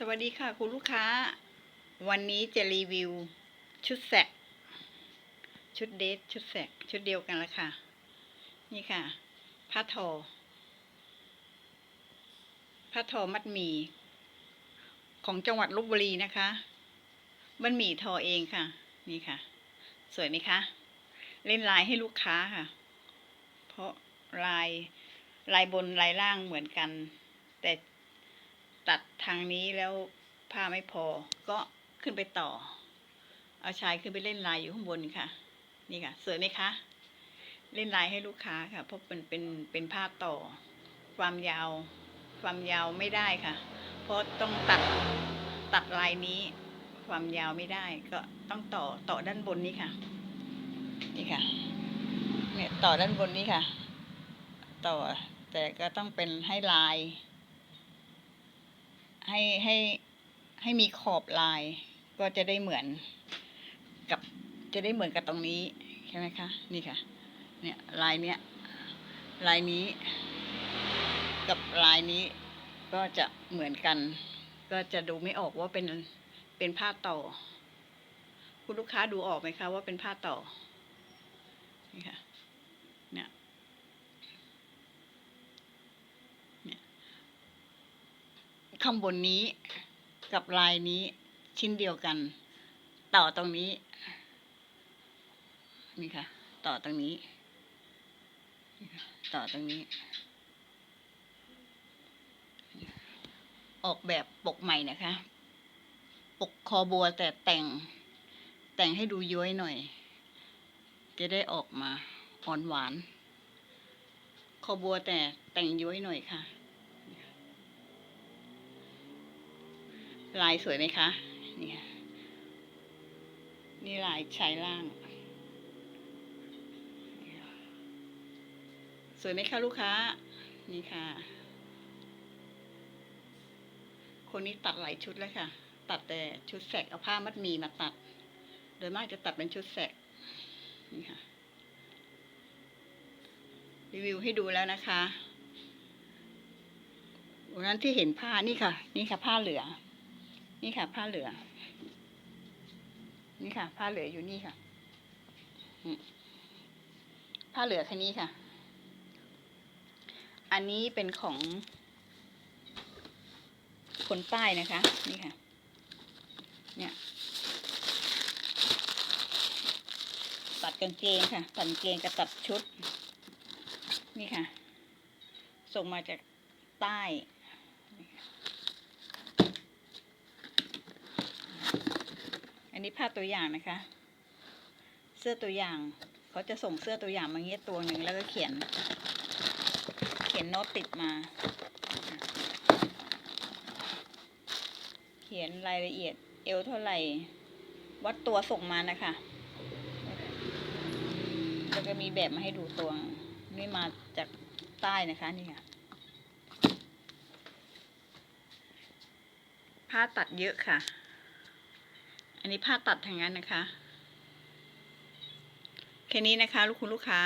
สวัสดีค่ะคุณลูกค้า วันนี้จะรีวิว ชุดแสกชุดเดทชุดแสกชุดเดียวกันละค่ะ นี่ค่ะผ้าทอผ้าทอมัดหมี่ของจังหวัดลบบุรีนะคะมันหมี่ทอเองค่ะ นี่ค่ะ สวยไหมคะ เล่นลายให้ลูกค้าค่ะ เพราะลายลายบนลายล่างเหมือนกัน แต่ ตัดทางนี้แล้วผ้าไม่พอ ก็ขึ้นไปต่อ เอาชายขึ้นไปเล่นลายอยู่ข้างบนค่ะ นี่ค่ะ สวยไหมคะ เล่นลายให้ลูกค้าค่ะ เพราะเป็นเป็นเป็นผ้าต่อ ความยาว ความยาวไม่ได้ค่ะ เพราะต้องตัดตัดลายนี้ ความยาวไม่ได้ ก็ต้องต่อต่อด้านบนนี้ค่ะ นี่ค่ะ เนี่ยต่อด้านบนนี้ค่ะ ต่อแต่ก็ต้องเป็นให้ลาย ให้ให้ให้มีขอบลาย ก็จะได้เหมือนกับจะได้เหมือนกับตรงนี้ใช่ไหมคะ นี่ค่ะ เนี่ยลายเนี้ยลายนี้ กับลายนี้ก็จะเหมือนกัน ก็จะดูไม่ออกว่าเป็นเป็นผ้าต่อ คุณลูกค้าดูออกไหมคะว่าเป็นผ้าต่อนี่ค่ะ เนี่ย เนี่ย ข้างบนนี้ กับลายนี้ชิ้นเดียวกัน ต่อตรงนี้ นี่ค่ะ ต่อตรงนี้ ต่อตรงนี้ ออกแบบปกใหม่นะคะ ปกคอบัวแต่แต่ง แต่งให้ดูย้อยหน่อย จะได้ออกมาอ่อนหวาน คอบัวแต่แต่งย้อยหน่อยค่ะ ลายสวยไหมคะนี่ค่ะนี่ลายชายล่าง สวยไหมคะลูกค้า นี่ค่ะ คนนี้ตัดหลายชุดแล้วค่ะ ตัดแต่ชุดแสกเอาผ้ามัดมีมาตัด โดยมากจะตัดเป็นชุดแสกนี่ค่ะ รีวิวให้ดูแล้วนะคะวันนั้นที่เห็นผ้านี่ค่ะ นี่ค่ะผ้าเหลือ นี่ค่ะ ผ้าเหลือ นี่ค่ะ ผ้าเหลืออยู่นี่ค่ะ ผ้าเหลือแค่นี้ค่ะ อันนี้เป็นของ คนใต้นะคะ นี่ค่ะ เนี่ย ตัดกางเกงค่ะ ตัดกางเกงกับตัดชุด นี่ค่ะ ส่งมาจากใต้ อันนี้าตัวอย่างนะคะ เสื้อตัวอย่างเขาจะส่งเสื้อตัวอย่างมาเงี้ยตัวหนึ่งแล้วก็เขียน เขียนโน้ตติดมา เขียนรายละเอียดเอวเท่าไหร่ วัดตัวส่งมานะคะแล้วก็มีแบบมาให้ดูตัวนี่มาจากใต้นะคะนี่ค่ะผ้าตัดเยอะค่ะ นนี้ผ้าตัดทางนั้นนะคะ แค่นี้นะคะ ลูกคุณลูกค้า